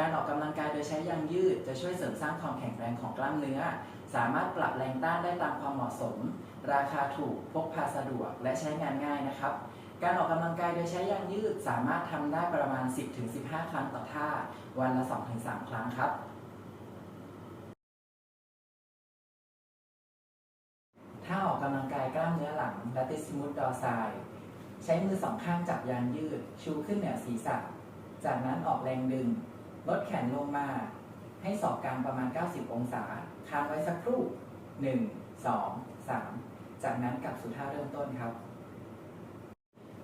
การออกกำลังกายโดยใช้ยางยืดจะช่วยเสริมสร้างความแข็งแรงของกล้ามเนื้อ สามารถปรับแรงต้านได้ตามความเหมาะสม ราคาถูกพกพาสะดวกและใช้งานง่ายนะครับ การออกกำลังกายโดยใช้ยางยืดสามารถทำได้ประมาณ 10-15 ครั้งต่อท่า วันละ 2-3 ครั้งครับ ถ้าออกกำลังกายกล้ามเนื้อหลัง latissimus dorsi ใช้มือสองข้างจับยางยืด ชูขึ้นเหนือศีรษะ จากนั้นออกแรงดึง ลดแขนลงมา ให้ศอกกลางประมาณ 90 องศาค้างไว้สักครู่ 1 2 3 จากนั้นกลับสู่ท่าเริ่มต้นครับ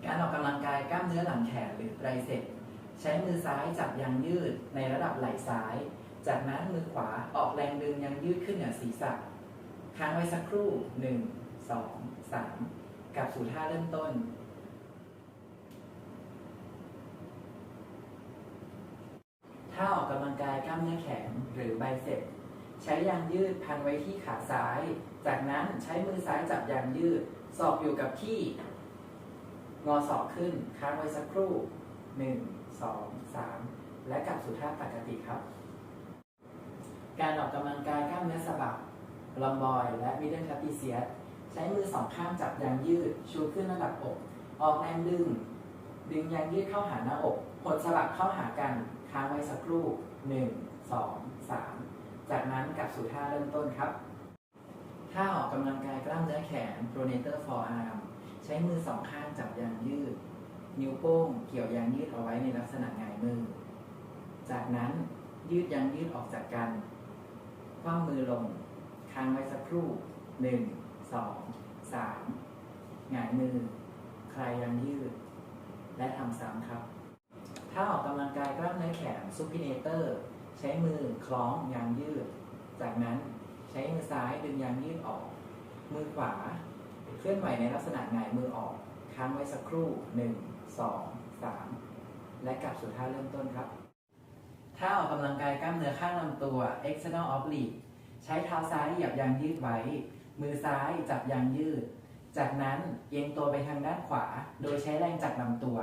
การออกกำลังกายกล้ามเนื้อหลังแขนหรือไตรเสพใช้มือซ้ายจับยางยืดในระดับไหล่ซ้าย จากนั้นมือขวาออกแรงดึงยางยืดขึ้นเหนือศีรษะ ค้างไว้สักครู่ 1 2 3กลับสู่ท่าเริ่มต้น ถ้าออกกำ ลังกายกล้ามเนื้อแขนหรือไบเซ็ปใช้ยางยืดพันไว้ที่ขาซ้าย จากนั้นใช้มือซ้ายจับยางยืดศอกอยู่กับที่ งอศอกขึ้น ค้างไว้สักครู่ 1 2 3 และกลับสู่ท่าปกติครับ การออกกำลังกายกล้ามเนื้อสะบักลอมบอย และมิดเดิลคาปิเซียสใช้มือสองข้างจับยางยืด ชูขึ้นระดับอก ออกแรงดึง ดึงยางยืดเข้าหาหน้าอกหดสลับเข้าหากันค้างไว้สักครู่1 2 3จากนั้นกลับสู่ท่าเริ่มต้นครับท่าออกกำลังกายกล้ามเนื้อแขน pronator forearm ใช้มือสองข้างจับยางยืด นิ้วโป้งเกี่ยวยางยืดเอาไว้ในลักษณะหงายมือ จากนั้นยืดยางยืดออกจากกันคว่ำมือลง ค้างไว้สักครู่1 2 3หงายมือ คลายยางยืด และทำซ้ำครับ ถ้าออกกำลังกายกล้ามเนื้อแขนซูปิเนเตอร์ ใช้มือคล้องยางยืด จากนั้นใช้มือซ้ายดึงยางยืดออก มือขวา เคลื่อนไหวในลักษณะหงายมือออก ค้างไว้สักครู่ 1 2 3 และกลับสู่ท่าเริ่มต้นครับ ถ้าออกกำลังกายกล้ามเนื้อข้างลำตัว external oblique ใช้เท้าซ้ายเหยียบยางยืดไว้ มือซ้ายจับยางยืด จากนั้นเอียงตัวไปทางด้านขวา โดยใช้แรงจากลำตัว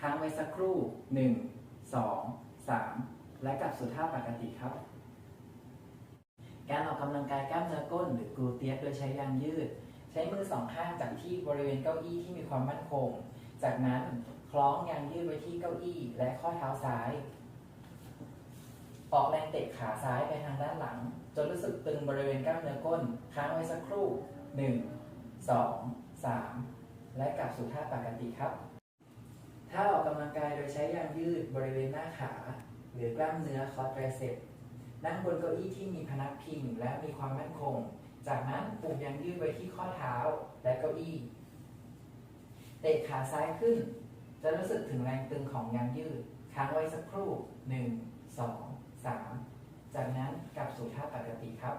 ค้างไว้สักครู่ 1 2 3 และกลับสู่ท่าปกติครับ การออกกำลังกายกล้ามเนื้อก้นหรือกลูเตียสโดยใช้ยางยืด ใช้มือสองข้างจับที่บริเวณเก้าอี้ที่มีความมั่นคง จากนั้นคล้องยางยืดไว้ที่เก้าอี้และข้อเท้าซ้าย ออกแรงเตะขาซ้ายไปทางด้านหลัง จนรู้สึกตึงบริเวณกล้ามเนื้อก้น ค้างไว้สักครู่ 1 2 3 และกลับสู่ท่าปกติครับ ถ้าออกกำลังกายโดยใช้ยางยืดบริเวณหน้าขา หรือกล้ามเนื้อคอร์ไตรเซปนั่งบนเก้าอี้ที่มีพนักพิงและมีความมั่นคง จากนั้นผูกยางยืดไว้ที่ข้อเท้าและเก้าอี้ เตะขาซ้ายขึ้น จะรู้สึกถึงแรงตึงของยางยืด ค้างไว้สักครู่ 1 2 3 จากนั้นกลับสู่ท่าปกติครับ